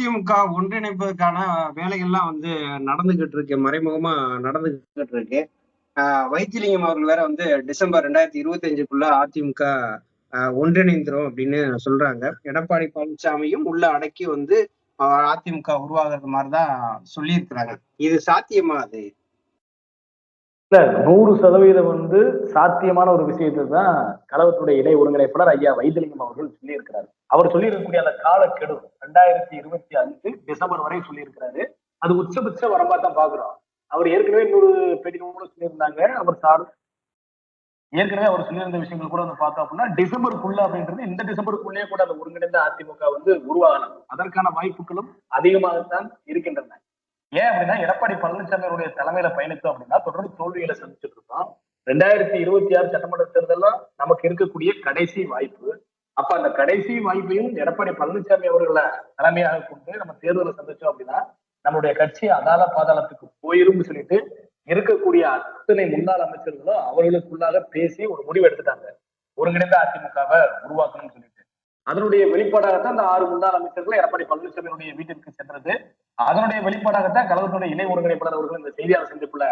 அதிமுக ஒன்றிணைப்பதற்கான வேலைகள்லாம் வந்து நடந்துகிட்டு இருக்கு மறைமுகமா நடந்துகிட்டு இருக்கு. ஆஹ் வைத்திலிங்கம் அவர்கள் வேற வந்து டிசம்பர் ரெண்டாயிரத்தி இருபத்தி அஞ்சுக்குள்ள அதிமுக ஆஹ் ஒன்றிணைந்துரும் அப்படின்னு சொல்றாங்க. எடப்பாடி பழனிசாமியும் உள்ள அடக்கி வந்து அதிமுக உருவாகிறது மாதிரிதான் சொல்லியிருக்கிறாங்க. இது சாத்தியமா அது? இல்ல நூறு சதவீதம் வந்து சாத்தியமான ஒரு விஷயத்தை தான் கழகத்துடைய இணை ஒருங்கிணைப்பாளர் ஐயா வைத்திலிங்கம் அவர்கள் சொல்லியிருக்கிறார். அவர் சொல்லியிருக்கக்கூடிய அந்த காலக்கெடு ரெண்டாயிரத்தி இருபத்தி அஞ்சு டிசம்பர் வரை சொல்லியிருக்கிறாரு. அது உச்சபட்ச வரம்பா தான் பாக்குறோம். அவர் ஏற்கனவே இன்னொரு பேட்டி கூட சொல்லியிருந்தாங்க. அவர் சார் ஏற்கனவே அவர் சொல்லியிருந்த விஷயங்கள் கூட வந்து பார்த்தோம் அப்படின்னா டிசம்பருக்குள்ள அப்படின்றது இந்த டிசம்பருக்குள்ளேயே கூட அந்த ஒருங்கிணைந்த அதிமுக வந்து உருவாகலாம் அதற்கான வாய்ப்புகளும் அதிகமாகத்தான் இருக்கின்றன. ஏன் அப்படின்னா எடப்பாடி பழனிசாமி அவருடைய தலைமையில பயணித்தோம் அப்படின்னா தொடர்ந்து தோல்விகளை சந்திச்சுட்டு இருக்கோம் ரெண்டாயிரத்தி இருபத்தி ஆறு சட்டமன்ற தேர்தலாம் நமக்கு இருக்கக்கூடிய கடைசி வாய்ப்பு. அப்ப அந்த கடைசி வாய்ப்பையும் எடப்பாடி பழனிசாமி அவர்களை தலைமையாக கொண்டு நம்ம தேர்தலை சந்திச்சோம் அப்படின்னா நம்மளுடைய கட்சி அதால பாதாளத்துக்கு போயிரும்னு சொல்லிட்டு இருக்கக்கூடிய அத்தனை முன்னாள் அமைச்சர்களும் அவர்களுக்குள்ளாக பேசி ஒரு முடிவு எடுத்துட்டாங்க. ஒருங்கிணைந்த அதிமுகவை உருவாக்கணும்னு சொல்லிட்டு. அதனுடைய வெளிப்பாடாகத்தான் அந்த ஆறு முன்னாள் அமைச்சர்கள் எடப்பாடி பழனிசாமியினுடைய வீட்டிற்கு சென்றது. அதனுடைய வெளிப்பாடாகத்தான் கழகத்துடைய இணை ஒருங்கிணைப்பாளர் அவர்கள் இந்த செய்தியாளர் சந்திப்புல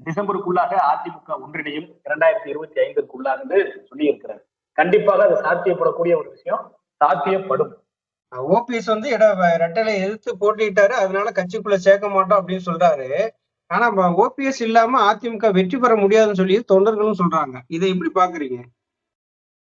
டிசம்பருக்குள்ளாக அதிமுக ஒன்றிணையும் இரண்டாயிரத்தி இருபத்தி ஐந்திற்குள்ளாக என்று சொல்லி இருக்கிறார் கண்டிப்பாக அது சாத்தியப்படக்கூடிய ஒரு விஷயம். சாத்தியப்படும். ஓபிஎஸ் வந்து இட ரெட்டலை எதிர்த்து போட்டிட்டாரு அதனால கட்சிக்குள்ள சேர்க்க மாட்டோம் அப்படின்னு சொல்றாரு. ஆனா ஓபிஎஸ் இல்லாம அதிமுக வெற்றி பெற முடியாதுன்னு சொல்லி தொண்டர்களும் சொல்றாங்க. இதை எப்படி பாக்குறீங்க?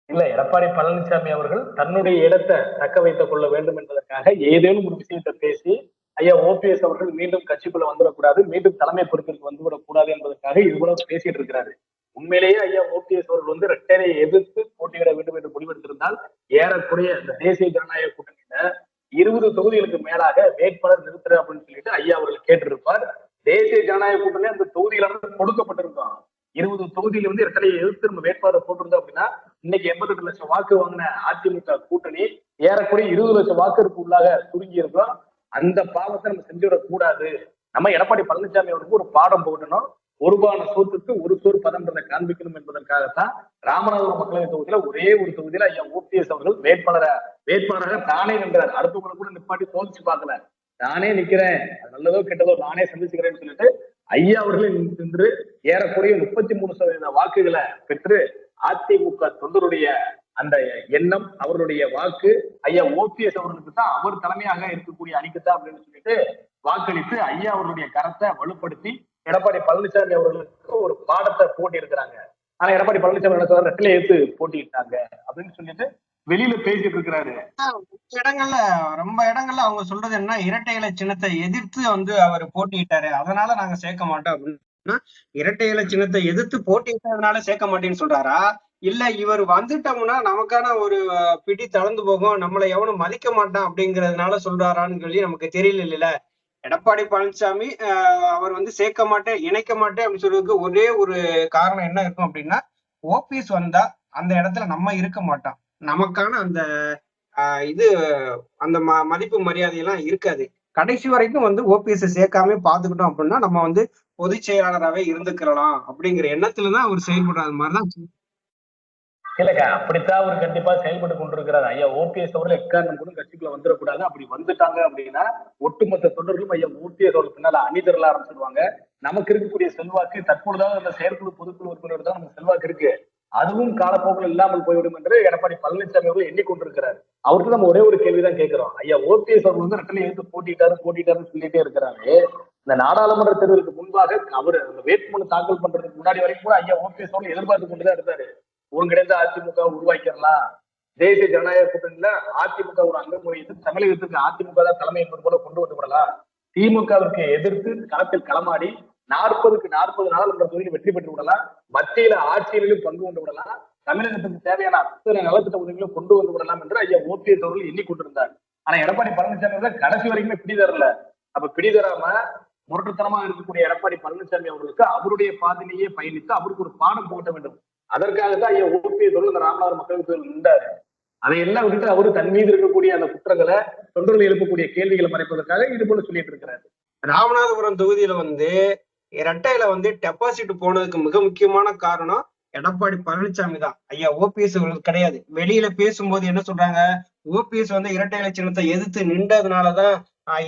இல்ல எடப்பாடி பழனிசாமி அவர்கள் தன்னுடைய இடத்தை தக்க வைத்துக் கொள்ள வேண்டும் என்பதற்காக ஏதேனும் ஒரு விஷயத்தை பேசி ஐயா ஓபிஎஸ் அவர்கள் மீண்டும் கட்சிக்குள்ள வந்துடக்கூடாது மீண்டும் தலைமை பொறுப்பிற்கு வந்துவிடக்கூடாது என்பதற்காக இது கூட பேசிட்டு இருக்கிறாரு. உண்மையிலேயே ஐயா ஓபிஎஸ் அவர்கள் வந்து ரெட்டரை எதிர்த்து போட்டியிட வேண்டும் என்று முடிவெடுத்திருந்தால் ஏறக்குறைய இந்த தேசிய ஜனநாயக கூட்டணியில இருபது தொகுதிகளுக்கு மேலாக வேட்பாளர் நிறுத்துற அப்படின்னு சொல்லிட்டு ஐயா அவர்கள் கேட்டிருப்பார். தேசிய ஜனநாயக கூட்டணி அந்த தொகுதியில கொடுக்கப்பட்டிருக்கான் இருபது தொகுதியில வந்து இரட்டலையை எதிர்த்து நம்ம வேட்பாளர் போட்டிருந்தோம் அப்படின்னா இன்னைக்கு எண்பத்தெட்டு லட்சம் வாக்கு வாங்கின அதிமுக கூட்டணி ஏறக்குறைய இருபது லட்சம் வாக்கிற்கு உள்ளாக சுருங்கி இருக்கோம் அந்த பாவத்தை நம்ம செஞ்சுவிடக் கூடாது. நம்ம எடப்பாடி பழனிசாமி அவருக்கு ஒரு பாடம் போடணும் ஒருபான சோத்துக்கு ஒரு சோறு பதம்ன்றதை காண்பிக்கணும் என்பதற்காகத்தான் ராமநாதபுரம் மக்களவை தொகுதியில ஒரே ஒரு தொகுதியில ஐயா ஓபிஎஸ் அவர்கள் வேட்பாளர வேட்பாளராக தானே நின்றார். அடுத்தவங்களை கூட நிப்பாட்டி சோதிச்சு பார்க்கல. நானே நிக்கிறேன். அது நல்லதோ கெட்டதோ நானே சந்திச்சுக்கிறேன்னு சொல்லிட்டு ஐயா அவர்களே சென்று ஏறக்குறைய முப்பத்தி மூணு சதவீத வாக்குகளை பெற்று அதிமுக தொண்டருடைய அந்த எண்ணம் அவருடைய வாக்கு ஐயா ஓபிஎஸ் அவர்களுக்கு தான் அவர் தலைமையாக இருக்கக்கூடிய அணிக்கு தான் அப்படின்னு சொல்லிட்டு வாக்களித்து ஐயா அவர்களுடைய கரத்தை வலுப்படுத்தி எடப்பாடி பழனிசாமி அவர்களுக்கு ஒரு பாடத்தை போட்டி இருக்கிறாங்க ஆனா எடப்பாடி பழனிசாமி என்ன எடுத்து ரெட்டில ஏத்து போட்டிட்டாங்க அப்படின்னு சொல்லிட்டு வெளியில பேசிட்டு இருக்கிறாரு. இடங்கள்ல ரொம்ப இடங்கள்ல அவங்க சொல்றது என்ன? இரட்டை இலை சின்னத்தை எதிர்த்து வந்து அவர் போட்டியிட்டாரு. அதனால நாங்க சேர்க்க மாட்டோம் அப்படின்னா இரட்டை இலை சின்னத்தை எதிர்த்து போட்டியிட்டதுனால சேர்க்க மாட்டேன்னு சொல்றாரா? இல்ல இவர் வந்துட்டோம்னா நமக்கான ஒரு பிடி தளர்ந்து போகும். நம்மளை எவனும் மதிக்க மாட்டான் அப்படிங்கறதுனால சொல்றாரான்னு சொல்லி நமக்கு தெரியல இல்ல எடப்பாடி பழனிசாமி அவர் வந்து சேர்க்க மாட்டேன் இணைக்க மாட்டேன் அப்படின்னு சொல்றதுக்கு ஒரே ஒரு காரணம் என்ன இருக்கும் அப்படின்னா ஓபிஎஸ் வந்தா அந்த இடத்துல நம்ம இருக்க மாட்டோம். நமக்கான அந்த இது அந்த ம மதிப்பு மரியாதை எல்லாம் இருக்காது. கடைசி வரைக்கும் வந்து ஓபிஎஸ் சேர்க்காம பாத்துக்கிட்டோம் அப்படின்னா நம்ம வந்து பொதுச் செயலாளராகவே இருந்துக்கலாம் அப்படிங்கிற எண்ணத்துலதான் அவர் செயல்படுறது மாதிரிதான் இல்லைங்க அப்படித்தான் அவர் கண்டிப்பா செயல்பட்டு கொண்டிருக்கிறார். ஐயா ஓபிஎஸ் அவர்கள் எக்காரணம் கூட கட்சிக்குள்ள வந்துடக்கூடாது. அப்படி வந்துட்டாங்க அப்படின்னா ஒட்டுமொத்த தொண்டர்களும் ஐயா ஓபிஎஸ் அவர்கள் பின்னால அணிதரல ஆரம்பிச்சிருவாங்க நமக்கு இருக்கக்கூடிய செல்வாக்கு தற்பொழுதாவது அந்த செயற்குழு பொதுக்குழு உறுப்பினர் தான் நமக்கு செல்வாக்கு இருக்கு. அதுவும் காலப்போக்கில் இல்லாமல் போய்விடும் என்று எடப்பாடி பழனிசாமி அவர்கள் எண்ணிக்கொண்டிருக்கிறார். அவருக்கு நம்ம ஒரே ஒரு கேள்விதான் கேட்கிறோம். ஐயா ஓபிஎஸ் அவர்கள் வந்து ரெட்டனை எடுத்து போட்டிட்டாரு போட்டிட்டாருன்னு சொல்லிட்டே இருக்கிறாரு. இந்த நாடாளுமன்ற தேர்தலுக்கு முன்பாக அவர் வேட்புமனு தாக்கல் பண்றதுக்கு முன்னாடி வரைக்கும் கூட ஐயா ஓபிஎஸ் அவர்கள் எதிர்பார்த்து கொண்டுதான் இருந்தாரு. ஒருங்கிணைந்த அதிமுக உருவாக்கிடலாம் தேசிய ஜனநாயக கூட்டணியில அதிமுக ஒரு அங்கமுறை தமிழகத்துக்கு அதிமுக தான் தலைமை என்பது போல கொண்டு வந்து விடலாம் திமுகவிற்கு எதிர்த்து களத்தில் களமாடி நாற்பதுக்கு நாற்பது நாடாளுமன்ற தொகுதியில் வெற்றி பெற்று விடலாம். மத்தியில ஆட்சியிலும் பங்கு கொண்டு விடலாம். தமிழகத்துக்கு தேவையான அத்தனை நலத்திட்ட உதவிகளும் கொண்டு வந்து விடலாம் என்று ஐயா ஓபிஎஸ் அவர்கள் எண்ணிக்கொண்டிருந்தார் ஆனா எடப்பாடி பழனிசாமி அவர்கள் கடைசி வரைக்குமே பிடி தரல அப்ப பிடி தராம முரட்டுத்தனமா இருக்கக்கூடிய எடப்பாடி பழனிசாமி அவர்களுக்கு அவருடைய பாதையிலேயே பயணித்து அவருக்கு ஒரு பாடம் போட்ட வேண்டும். அதற்காகத்தான் ஐயா ஓபிஎஸ் அவர்கள் அந்த ராமநாதபுரம் மக்களுக்கு நின்றாரு. அதை எல்லாம் விட்டுட்டு அவரு தன் மீது இருக்கக்கூடிய அந்த குற்றங்களை தொண்டர்கள் எழுப்பக்கூடிய கேள்விகளை மறைப்பதற்காக இது போல சொல்லிட்டு இருக்கிறாரு. ராமநாதபுரம் தொகுதியில வந்து இரட்டையில வந்து டெபாசிட் போனதுக்கு மிக முக்கியமான காரணம் எடப்பாடி பழனிசாமி தான். ஐயா ஓபிஎஸ் கிடையாது. வெளியில பேசும்போது என்ன சொல்றாங்க? ஓபிஎஸ் வந்து இரட்டை சின்னத்தை எதிர்த்து நின்றதுனாலதான்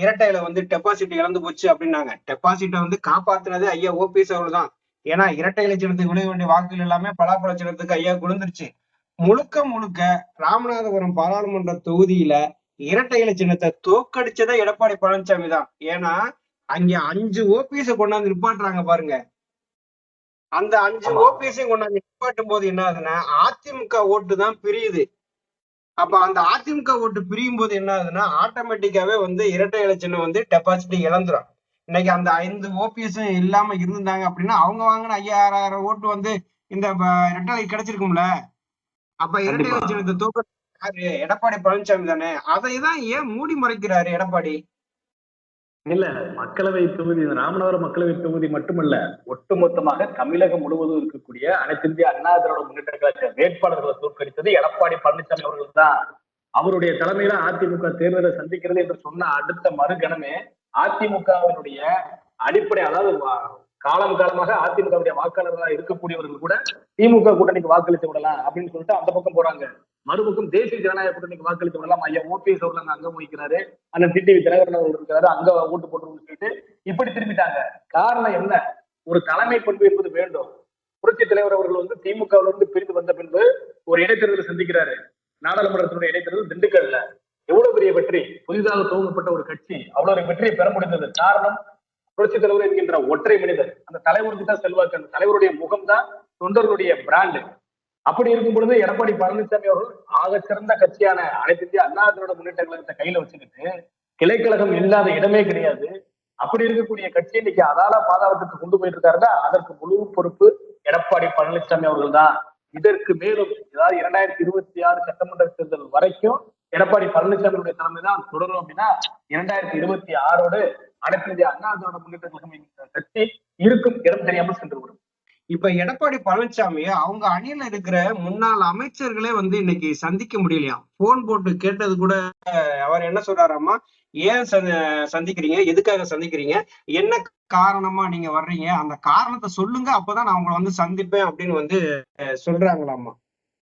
இரட்டையில வந்து டெபாசிட் இழந்து போச்சு அப்படின்னாங்க. டெபாசிட்டை வந்து காப்பாத்துனது ஐயா ஓபிஎஸ் அவர்கள் தான். ஏன்னா இரட்டை இலை சின்னத்துக்கு விழுக வேண்டிய வாக்குகள் எல்லாமே பலாப்பழ சின்னத்துக்கு ஐயா குழுந்துருச்சு முழுக்க முழுக்க ராமநாதபுரம் பாராளுமன்ற தொகுதியில இரட்டை இலை சின்னத்தை தோக்கடிச்சதே எடப்பாடி பழனிசாமி தான். ஏன்னா அங்க அஞ்சு ஓபிஎஸ் கொண்டாந்து நிப்பாட்டுறாங்க பாருங்க. அந்த அஞ்சு ஆமா. ஓபிஎஸ் கொண்டாந்து நிப்பாட்டும் போது என்ன ஆகுதுன்னா அதிமுக ஓட்டு தான் பிரியுது. அப்ப அந்த அதிமுக ஓட்டு பிரியும் போது என்ன ஆகுதுன்னா ஆட்டோமேட்டிக்காவே வந்து இரட்டை இலை சின்னம் வந்து டெபாசிட் இழந்துரும். இன்னைக்கு அந்த ஐந்து ஓபிஎஸ் இல்லாம இருந்தாங்க அப்படின்னா அவங்க வாங்கின ஐயாயிரம் ஓட்டு வந்து இந்த இரட்டை கிடைச்சிருக்கும்ல? அப்ப இரட்டை இலை கண்டிப்பா. சின்னத்தை தூக்க எடப்பாடி பழனிசாமி தானே. அதை தான் ஏன் மூடி மறைக்கிறாரு எடப்பாடி? இல்ல மக்களவை தொகுதி ராமநாதபுரம் மக்களவை தொகுதி மட்டுமல்ல ஒட்டுமொத்தமாக தமிழகம் முழுவதும் இருக்கக்கூடிய அனைத்து இந்திய அண்ணா திராவிட முன்னேற்ற கழக வேட்பாளர்களை தோற்கடித்தது எடப்பாடி பழனிசாமி அவர்கள் தான். அவருடைய தலைமையில அதிமுக தேர்தலை சந்திக்கிறது என்று சொன்ன அடுத்த மறுகணமே அதிமுகவினுடைய அடிப்படை அதாவது காலம் காலமாக அதிமுகவுடைய வாக்காளர்களாக இருக்கக்கூடியவர்கள் கூட திமுக கூட்டணிக்கு வாக்களித்து விடலாம் அப்படின்னு சொல்லிட்டு அந்த பக்கம் போறாங்க. மறுபக்கம் தேசிய ஜனநாயக கூட்டணிக்கு வாக்களித்து விடலாம் ஐயா ஓபிஎஸ் அவர்கள் அங்க அங்கம் வகிக்கிறாரு அண்ணன் டிடிவி தினகரன் அவர்கள் இருக்கிறாரு. அங்க ஓட்டு போட்டுருன்னு சொல்லிட்டு இப்படி திரும்பிட்டாங்க. காரணம் என்ன? ஒரு தலைமை பண்பு என்பது வேண்டும். புரட்சி தலைவர் அவர்கள் வந்து திமுகவுல இருந்து பிரிந்து வந்த பின்பு ஒரு இடைத்தேர்தலை சந்திக்கிறாரு. நாடாளுமன்றத்தினுடைய இடைத்தேர்தல் திண்டுக்கல்ல. எவ்வளவு பெரிய வெற்றி? புதிதாக துவங்கப்பட்ட ஒரு கட்சி அவ்வளவு ஒரு வெற்றியை பெற முடிந்தது. காரணம் புரட்சி தலைவர் என்கின்ற ஒற்றை மனிதர். அந்த தலைவருக்கு தான் செல்வாக்கு. அந்த தலைவருடைய முகம் தான் தொண்டர்களுடைய பிராண்டு அப்படி இருக்கும் பொழுது எடப்பாடி பழனிசாமி அவர்கள் ஆக சிறந்த கட்சியான அனைத்து இந்திய அண்ணா திராவிட முன்னேற்ற கழகத்தை கையில வச்சுக்கிட்டு கிளைக்கழகம் இல்லாத இடமே கிடையாது. அப்படி இருக்கக்கூடிய கட்சியை இன்னைக்கு அதால பாதாளத்துக்கு கொண்டு போயிட்டு இருக்காருன்னா அதற்கு முழு பொறுப்பு எடப்பாடி பழனிசாமி அவர்கள் தான். இதற்கு மேலும் ஏதாவது இரண்டாயிரத்தி இருபத்தி ஆறு சட்டமன்ற தேர்தல் வரைக்கும் எடப்பாடி பழனிசாமியுடைய தலைமை தான் தொடரும் அப்படின்னா இரண்டாயிரத்தி இருபத்தி ஆறோடு அனைத்து இந்திய அண்ணா திராவிட முன்னேற்ற கழகம் கட்சி இருக்கும் இடம் தெரியாமல் சென்று விடும். இப்ப எடப்பாடி பழனிசாமி அவங்க அணியில இருக்கிற முன்னாள் அமைச்சர்களே வந்து இன்னைக்கு சந்திக்க முடியலையா? போன் போட்டு கேட்டது கூட அவர் என்ன சொல்றாராமா ஏன் சந்த- சந்திக்கிறீங்க? எதுக்காக சந்திக்கிறீங்க? என்ன காரணமா நீங்க வர்றீங்க? அந்த காரணத்தை சொல்லுங்க அப்பதான் நான் உங்களை வந்து சந்திப்பேன் அப்படின்னு வந்து சொல்றாங்களாமா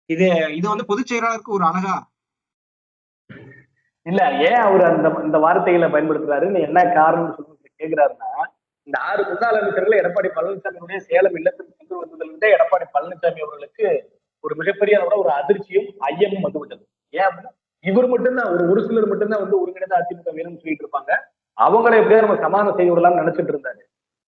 இது இது வந்து பொதுச் செயலாளருக்கு ஒரு அழகா. இல்ல ஏன் அவர் அந்த இந்த வார்த்தைகளை பயன்படுத்துறாருன்னு என்ன காரணம் சொல்லிட்டு கேக்குறாருன்னா இந்த ஆறு முன்னாள் அமைச்சர்கள் எடப்பாடி பழனிசாமியுடைய சேலம் இல்லத்தில் வருவதல் விட எடப்பாடி பழனிசாமி அவர்களுக்கு ஒரு மிகப்பெரிய அளவுல ஒரு அதிர்ச்சியும் ஐயமும் வந்துவிட்டது ஏன் அப்படின்னா இவர் மட்டும்தான் ஒரு ஒரு சிலர் மட்டும்தான் வந்து ஒருங்கிணைந்த அதிமுக வேணும்னு சொல்லிட்டு இருப்பாங்க. அவங்களை எப்படியா நம்ம சமாதானம் செய்து விடலாம்னு நினைச்சிட்டு இருந்தாரு.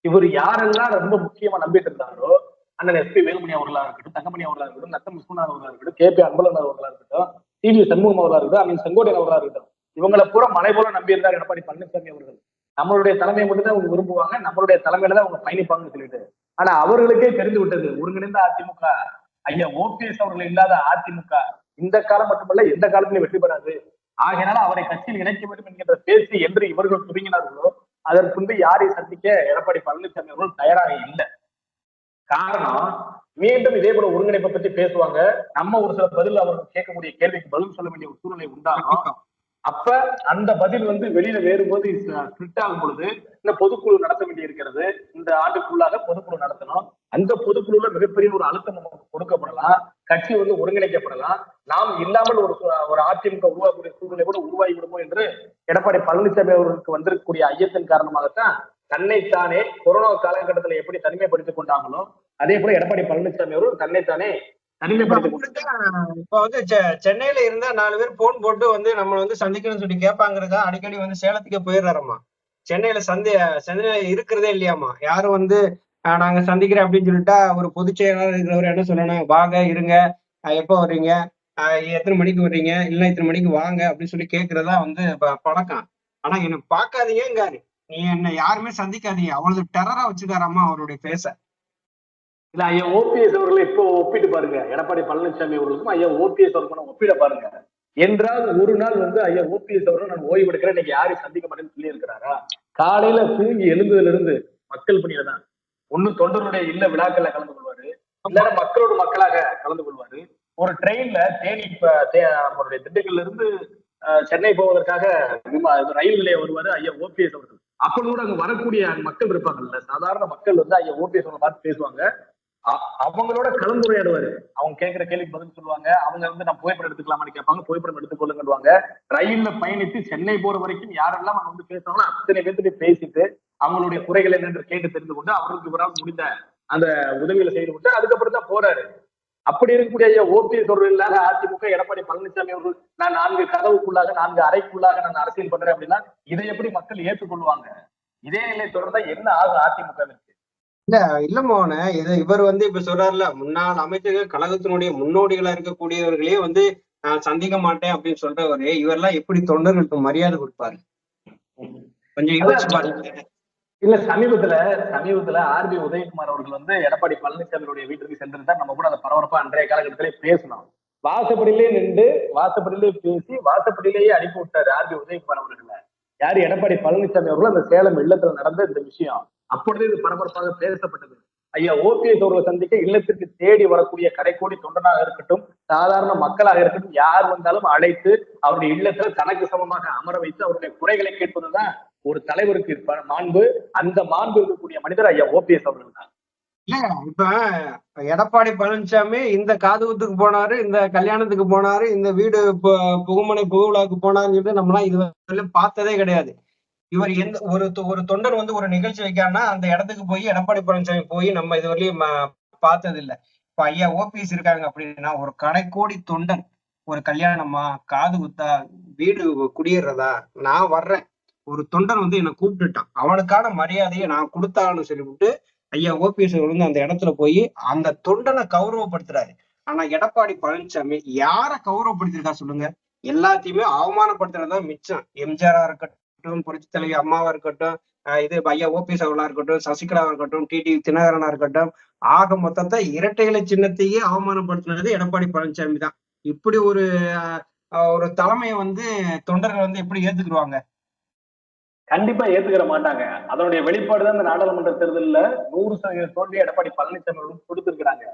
இவர் யாரெல்லாம் ரொம்ப முக்கியமா நம்பிட்டு இருந்தாரோ அண்ணன் எஸ்பி வேலுமணி அவர்களா இருக்கட்டும் தங்கமணி அவர்களா இருக்கட்டும் நத்தம் விஸ்வநாத் அவர்களா இருக்கட்டும் கே பி அன்பழகன் அவர்களா இருக்கட்டும் டி வி சண்முகம் அவர்களா இருக்கட்டும் அண்ணன் செங்கோட்டையன் அவர்களா இருக்கட்டும் இவங்களை பூரா மலை போல நம்பி இருந்தார் எடப்பாடி பழனிசாமி அவர்கள். நம்மளுடைய தலைமையை மட்டும் தான் அவங்க விரும்புவாங்க நம்மளுடைய தலைமையில தான் அவங்க பயணிப்பாங்கன்னு சொல்லிட்டு ஆனா அவர்களுக்கே தெரிந்து விட்டது. ஒருங்கிணைந்த அதிமுக. ஐயா ஓபிஎஸ் அவர்கள் இல்லாத அதிமுக. இந்த காலம் மட்டுமல்ல எந்த காலத்திலும் வெற்றி பெறாது. ஆகையினால அவரை கட்சியில் இணைக்க வேண்டும் என்கின்ற பேச்சு என்று இவர்கள் துவங்கினார்களோ அதற்கு முன்பு யாரை சந்திக்க எடப்பாடி பழனிசாமி அவர்கள் தயாராக இல்லை. காரணம் மீண்டும் இதே போல ஒருங்கிணைப்பை பத்தி பேசுவாங்க. நம்ம ஒரு சில பதில் அவர்கள் கேட்கக்கூடிய கேள்விக்கு பதில் சொல்ல வேண்டிய ஒரு சூழ்நிலை உண்டாகும். அப்ப அந்த பதில் வந்து வெளியில வேறும்போது ஃபிட் ஆகும் பொழுது இந்த பொதுக்குழு நடத்த வேண்டி இருக்கிறது இந்த ஆண்டுக்குள்ளாக பொதுக்குழு நடத்தணும். அந்த பொதுக்குழுல மிகப்பெரிய ஒரு அழுத்தம் நமக்கு கொடுக்கப்படலாம். கட்சி வந்து ஒருங்கிணைக்கப்படலாம். நாம் இல்லாமல் ஒரு ஒரு அதிமுக உருவாக்கக்கூடிய சூழ்நிலை கூட உருவாகி விடுமோ என்று எடப்பாடி பழனிசாமி அவர்களுக்கு வந்திருக்கக்கூடிய ஐயத்தின் காரணமாகத்தான் தன்னைத்தானே கொரோனா காலகட்டத்தில் எப்படி தனிமைப்படுத்திக் கொண்டாங்களோ அதே போல எடப்பாடி பழனிசாமி அவர்கள் தன்னைத்தானே இப்ப வந்து செ- சென்னையில இருந்தா நாலு பேர் போன் போட்டு வந்து நம்ம வந்து சந்திக்கணும்னு சொல்லி கேட்பாங்கிறதா அடிக்கடி வந்து சேலத்துக்கே போயிடுறாரம்மா. சென்னையில சந்தி சென்னையில இருக்கிறதே இல்லையாமா யாரும் வந்து நாங்க சந்திக்கிறேன் அப்படின்னு சொல்லிட்டா ஒரு பொதுச் செயலாளர் இருக்கிறவர் என்ன சொல்லணும்? வாங்க இருங்க. எப்போ வர்றீங்க? எத்தனை மணிக்கு வர்றீங்க? இல்ல இத்தனை மணிக்கு வாங்க அப்படின்னு சொல்லி கேக்குறதா வந்து பழக்கம். ஆனா என்ன பாக்காதீங்காரு நீ என்ன யாருமே சந்திக்காதீங்க. அவ்வளவு டெரரா வச்சுக்காராமா அவருடைய பேச இல்ல ஐயா ஓபிஎஸ் அவர்களை இப்போ ஒப்பிட்டு பாருங்க. எடப்பாடி பழனிசாமி அவர்களுக்கும் ஐயா ஓபிஎஸ் அவர்களுக்கும் ஒப்பிட பாருங்க. என்றால் ஒரு நாள் வந்து ஐயா ஓபிஎஸ் அவர்கள் நான் ஓய்வு எடுக்கிறேன். இன்னைக்கு யாரையும் சந்திக்க மாட்டேன்னு சொல்லி இருக்கிறாரா காலையில தூங்கி எழுந்ததுல இருந்து மக்கள் பணியில தான். ஒண்ணு தொண்டருடைய இல்ல விழாக்கள்ல கலந்து கொள்வாரு. இல்லைன்னா மக்களோட மக்களாக கலந்து கொள்வாரு. ஒரு ட்ரெயின்ல தேனி இப்ப தே- நம்மளுடைய திண்டுக்கல்ல இருந்து சென்னை போவதற்காக ரயில் நிலையம் வருவாரு ஐயா ஓபிஎஸ் அவர்கள். அப்ப கூட அங்க வரக்கூடிய மக்கள் இருப்பாங்கல்ல. சாதாரண மக்கள் வந்து ஐயா ஓபிஎஸ் அவர்களை பார்த்து பேசுவாங்க. அவங்களோட கலந்துரையாடுவாரு. அவங்க கேட்கிற கேள்விக்கு பதில் சொல்லுவாங்க. அவங்க வந்து நான் புகைப்படம் எடுத்துக்கலாமான்னு கேட்பாங்க. புகைப்படம் எடுத்துக்கொள்ளுங்கடுவாங்க ரயில்ல பயணித்து சென்னை போற வரைக்கும் யாரெல்லாம் அவங்க வந்து பேசுறாங்களோ அத்தனை பேர்த்துட்டு பேசிட்டு அவங்களுடைய குறைகள் என்னென்று கேட்டு தெரிந்து கொண்டு அவருக்கு இவரால் முடிந்த அந்த உதவிகளை செய்து கொண்டு அதுக்கப்புறம் தான் போறாரு. அப்படி இருக்கக்கூடிய ஐயா ஓபிஎஸ் அவர்கள் இல்லாத அதிமுக எடப்பாடி பழனிசாமி அவர்கள் நான் நான்கு கதவுக்குள்ளாக நான்கு அறைக்குள்ளாக நான் அரசியல் பண்றேன் அப்படின்னா இதை எப்படி மக்கள் ஏற்றுக்கொள்வாங்க? இதே நிலை தொடர்ந்தா என்ன ஆகும் அதிமுகவிற்கு? இல்ல மோகன இது இவர் வந்து இப்ப சொல்றாருல முன்னாள் அமைச்சர்கள் கழகத்தினுடைய முன்னோடிகளா இருக்கக்கூடியவர்களே வந்து நான் சந்திக்க மாட்டேன் அப்படின்னு சொல்றவரு இவரெல்லாம் எப்படி தொண்டர்களுக்கு மரியாதை கொடுப்பாரு? கொஞ்சம் யோசிச்சு பாருங்க. இல்ல சமீபத்துல சமீபத்துல ஆர்பி உதயகுமார் அவர்கள் வந்து எடப்பாடி பழனிசாமியுடைய வீட்டுக்கு சென்றிருந்தா நம்ம கூட அந்த பரபரப்பா அன்றைய காலகட்டத்திலே பேசணும் வாசப்படியிலே நின்று வாசப்படியிலே பேசி வாசப்படியிலேயே அனுப்பி விட்டாரு ஆர்பி உதயகுமார் அவர்களை. யாரு எடப்பாடி பழனிசாமி அவர்கள் அந்த சேலம் இல்லத்துல நடந்த இந்த விஷயம். அப்பொழுது இது பரபரப்பாக பேசப்பட்டது. ஐயா ஓபிஎஸ் அவர்களை சந்திக்க இல்லத்திற்கு தேடி வரக்கூடிய கடைக்கோடி தொண்டனாக இருக்கட்டும் சாதாரண மக்களாக இருக்கட்டும் யார் வந்தாலும் அழைத்து அவருடைய இல்லத்துல தனக்கு சமமாக அமர வைத்து அவருடைய குறைகளை கேட்பதுதான் ஒரு தலைவருக்கு மாண்பு. அந்த மாண்பு இருக்கக்கூடிய மனிதர் ஐயா ஓபிஎஸ் அவர்கள் தான். இல்ல இப்ப எடப்பாடி பழனிசாமி இந்த காதுகுத்துக்கு போனாரு இந்த கல்யாணத்துக்கு போனாரு இந்த வீடு புகுமனை புகுவிழாக்கு போனாருன்னு சொல்லிட்டு நம்மளாம் இது பார்த்ததே கிடையாது. இவர் எந்த ஒரு ஒரு தொண்டர் வந்து ஒரு நிகழ்ச்சி வைக்காருன்னா அந்த இடத்துக்கு போய் எடப்பாடி பழனிசாமி போய் நம்ம இதுவரையும் பார்த்தது இல்லை இப்ப ஐயா ஓபிஎஸ் இருக்காங்க அப்படின்னா ஒரு கடைக்கோடி தொண்டன் ஒரு கல்யாணமா காது குத்தா வீடு குடியேறதா நான் வர்றேன். ஒரு தொண்டன் வந்து என்னை கூப்பிட்டுட்டான். அவனுக்கான மரியாதையை நான் கொடுத்தான்னு சொல்லிவிட்டு ஐயா ஓபிஎஸ் வந்து அந்த இடத்துல போய் அந்த தொண்டனை கௌரவப்படுத்துறாரு. ஆனா எடப்பாடி பழனிசாமி யார கௌரவப்படுத்திருக்கா சொல்லுங்க? எல்லாத்தையுமே அவமானப்படுத்துறதுதான் மிச்சம். எம்ஜிஆரா இருக்கட்டும் புரட்சி தலைவி அம்மாவா இருக்கட்டும் இது ஐயா ஓபிஎஸ் அவர்களா இருக்கட்டும் சசிகலாவா இருக்கட்டும் டிடி தினகரனா இருக்கட்டும் ஆக மொத்தத்தை இரட்டை இலை சின்னத்தையே அவமானப்படுத்தினது எடப்பாடி பழனிசாமி தான். இப்படி ஒரு ஒரு தலைமையை வந்து தொண்டர்கள் வந்து எப்படி ஏத்துக்குருவாங்க கண்டிப்பா ஏத்துக்கிற மாட்டாங்க. அதனுடைய வெளிப்பாடு தான் இந்த நாடாளுமன்ற தேர்தலில் நூறு சதவீத தோல்வி எடப்பாடி பழனிசாமி கொடுத்திருக்கிறாங்க.